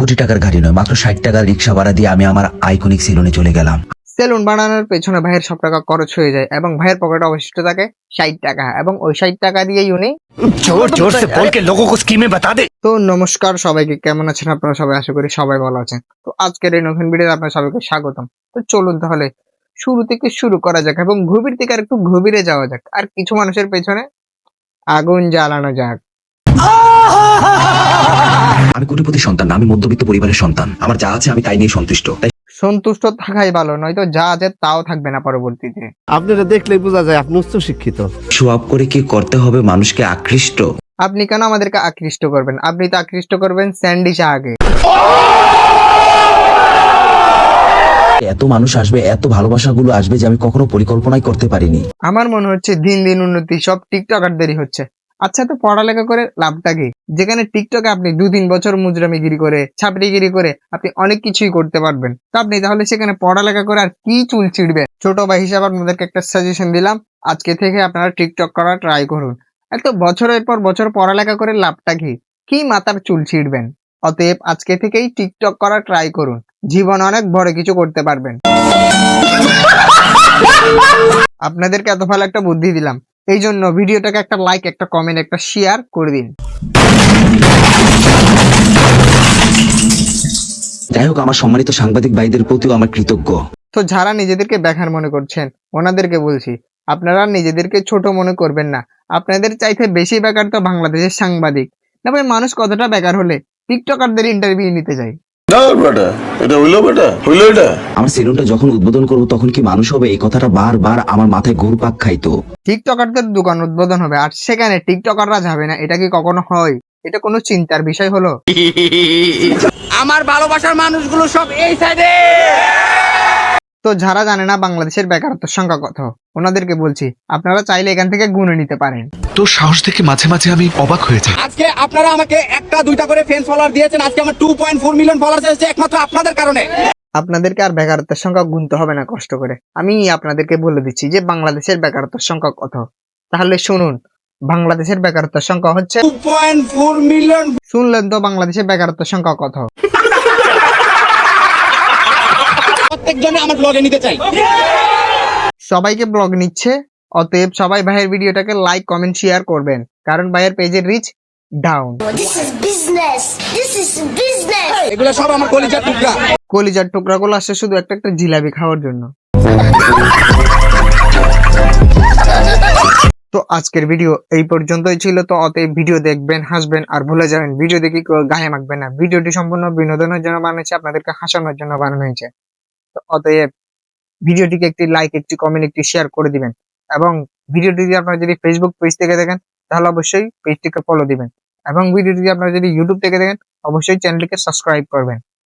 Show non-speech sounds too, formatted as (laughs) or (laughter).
কোটি টাকার গাড়ি নয় মাত্র ষাট টাকা রিক্সা ভাড়া দিয়ে আমি আমার আইকনিক সেলুনে চলে গেলাম। সেলুন বানানোর পেছনে ভাইয়ের সব টাকা খরচ হয়ে যায় এবং ভাইয়ের পকেটে অবশিষ্ট থাকে ষাট টাকা এবং ওই ষাট টাকা দিয়ে উনি জোর জোর সে বল কে লোগো কো স্কিমে বাতা দে। তো নমস্কার সবাইকে কেমন আছেন আপনারা সবাই? আশা করি সবাই ভালো আছেন। তো আজকের এই নতুন ভিডিওতে আপনার সবাইকে স্বাগতম। তো চলুন তাহলে শুরু থেকে শুরু করা যাক এবং গভীর থেকে আর একটু গভীরে যাওয়া যাক। আর কিছু মানুষের পেছনে আগুন জ্বালানো যাক। (laughs) আমি কোটিপতি সন্তান না, আমি মধ্যবিত্ত পরিবারের সন্তান। আমার যা আছে আমি তাই নিয়ে সন্তুষ্ট। তাই সন্তুষ্ট থাকাই ভালো নয়তো যা আছে তাও থাকবে না পরবর্তীতে। আপনারা দেখলে বোঝা যায় আপনি উচ্চ শিক্ষিত। শো করে কি করতে হবে মানুষকে আকৃষ্ট? আপনি কেন আমাদেরকে আকৃষ্ট করবেন? আপনি তো আকৃষ্ট করবেন স্যান্ডি শাহকে এত মানুষ আসবে এত ভালোবাসাগুলো আসবে যে আমি কখনো পরিকল্পনাই করতে পারিনি। আমার মনে হচ্ছে দিন দিন উন্নতি সব টিকটকারদেরই হচ্ছে। আচ্ছা তো পড়ালেখা করে লাভটা কি? যেখানে টিকটকে আপনি দু তিন বছর মুজরামিগিরি করে, ছাপড়িগিরি করে আপনি অনেক কিছুই করতে পারবেন। তো আপনি তাহলে সেখানে পড়ালেখা করে আর কি চুল ছিঁড়বেন? ছোট ভাই হিসাবে আপনাদেরকে একটা সাজেশন দিলাম, আজকে থেকে আপনারা টিকটক করা ট্রাই করুন। এত বছরের পর বছর পড়ালেখা করে লাভটা কি? কি মাথার চুল ছিঁড়বেন? অতএব আজকে থেকেই টিকটক করা ট্রাই করুন। জীবন অনেক বড় কিছু করতে পারবেন। আপনাদেরকে এত ভালো একটা বুদ্ধি দিলাম। এই জন্য ভিডিওটাকে একটা লাইক একটা কমেন্ট একটা শেয়ার করে দিন। যাই হোক আমার সম্মানিত সাংবাদিক ভাইদের প্রতিও আমার কৃতজ্ঞ। তো যারা নিজেদেরকে বেকার মনে করছেন ওনাদেরকে বলছি আপনারা নিজেদেরকে ছোট মনে করবেন না। আপনাদের চাইতে বেশি বেকার তো বাংলাদেশের সাংবাদিক। না ভাই মানুষ কতটা বেকার হলে টিকটকারদের ইন্টারভিউ নিতে যায়? না বেটা এটা হইল বেটা হইল এটা। আমার সেলুনটা যখন উদ্বোধন করব তখন কি মানুষ হবে? এই কথাটা বারবার আমার মাথায় ঘুরপাক খাইতো। টিকটকারদের দোকান উদ্বোধন হবে আর সেখানে টিকটকাররা যাবে না এটা কি কখনো হয়? এটা কোনো চিন্তার বিষয় হলো? আমার ভালোবাসার মানুষগুলো সব এই সাইডে তো যারা জানে না বাংলাদেশের বেকারত্বের সংখ্যা কত? ওনাদেরকে বলছি আপনারা চাইলে এখান থেকে গুনে নিতে পারেন। তো সাহস দেখে মাঝে মাঝে আমি অবাক হয়ে যাই। আজকে আপনারা আমাকে একটা দুইটা করে ফ্যান ফলোয়ার দিয়েছেন আজকে আমার two point four million follower এসেছে একমাত্র আপনাদের কারণে। আপনাদেরকে আর বেকারত্বের সংখ্যা গুনতে হবে না কষ্ট করে। আমি আপনাদেরকে বলে দিচ্ছি যে বাংলাদেশের বেকারত্বের সংখ্যা কত? তাহলে শুনুন বাংলাদেশের বেকারত্বের সংখ্যা হচ্ছে টু পয়েন্ট ফোর মিলিয়ন শুনলেন তো বাংলাদেশের বেকারত্বের সংখ্যা কত? প্রত্যেক জনে আমার ব্লগে নিতে চাই। সবাইকে ব্লগ নিচ্ছে অতএব সবাই ভাইয়ের ভিডিওটাকে লাইক কমেন্ট শেয়ার করবেন। কারণ ভাইয়ের পেজের রিচ ডাউন. এগুলো সব আমার কলিজার টুকরা। কলিজার টুকরাগুলো আসছে শুধু একটা একটা জিলাপি খাওয়ার জন্য। তো আজকের ভিডিও এই পর্যন্তই ছিল। তো অতএব ভিডিও দেখবেন হাসবেন আর ভুলে যাবেন। ভিডিও দেখে গায়ে মাখবেন না। ভিডিওটি সম্পূর্ণ বিনোদনের জন্য বানানো হয়েছে আপনাদেরকে হাসানোর জন্য বানানো হয়েছে। তো অতএব ভিডিওটিকে একটি লাইক একটি কমেন্ট একটি শেয়ার করে দিবেন। এবং ভিডিওটি যদি আপনারা যদি ফেসবুক পেজ থেকে দেখেন, তাহলে অবশ্যই পেজটিকে ফলো দিবেন। এবং ভিডিওটি আপনারা যদি ইউটিউব থেকে দেখেন, অবশ্যই চ্যানেলটিকে সাবস্ক্রাইব করবেন।